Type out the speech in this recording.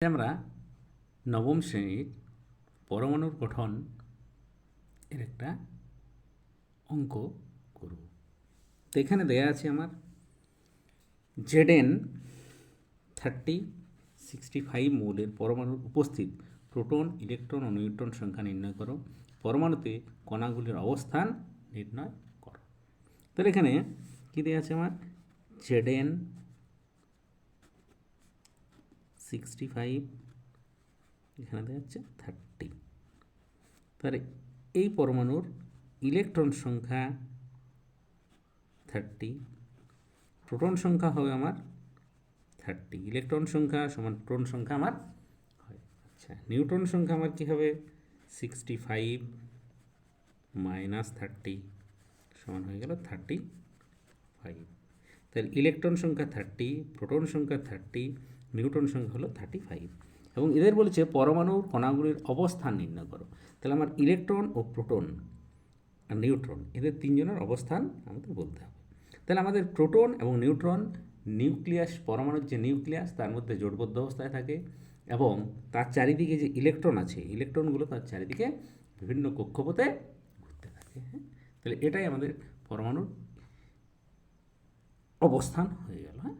আমরা নবম শ্রেণির পরমাণুর গঠন এর একটা অঙ্ক করব। তো এখানে দেয়া আছে আমার Z N thirty sixty five মৌলের পরমাণুর উপস্থিত প্রোটন, ইলেকট্রন ও নিউট্রন সংখ্যা নির্ণয় করো। পরমাণুতে কণাগুলির অবস্থান নির্ণয় করো। তাহলে এখানে কী দেওয়া আছে আমার? জেড এন সিক্সটি ফাইভ এখানে দেখা যাচ্ছে থার্টি তাহলে এই পরমাণুর ইলেকট্রন সংখ্যা থার্টি প্রোটন সংখ্যা হবে আমার থার্টি ইলেকট্রন সংখ্যা সমান প্রোটন সংখ্যা আমার হয়। আচ্ছা নিউট্রন সংখ্যা আমার কী হবে? সিক্সটি ফাইভ মাইনাস থার্টি সমান হয়ে গেল থার্টি ফাইভ তাহলে ইলেকট্রন সংখ্যা থার্টি প্রোটন সংখ্যা থার্টি নিউট্রন সংখ্যা হলো থার্টি ফাইভ এবং এদের বলেছে পরমাণুর কণাগুলির অবস্থান নির্ণয় করো। তাহলে আমার ইলেকট্রন ও প্রোটন আর নিউট্রন এদের তিনজনের অবস্থান আমাদের বলতে হবে। তাহলে আমাদের প্রোটন এবং নিউট্রন নিউক্লিয়াস পরমাণুর যে নিউক্লিয়াস তার মধ্যে জোটবদ্ধ অবস্থায় থাকে এবং তার চারিদিকে যে ইলেকট্রন আছে ইলেকট্রনগুলো তার চারিদিকে বিভিন্ন কক্ষপথে ঘুরতে থাকে হ্যাঁ? তাহলে এটাই আমাদের পরমাণুর অবস্থান হয়ে গেল হ্যাঁ?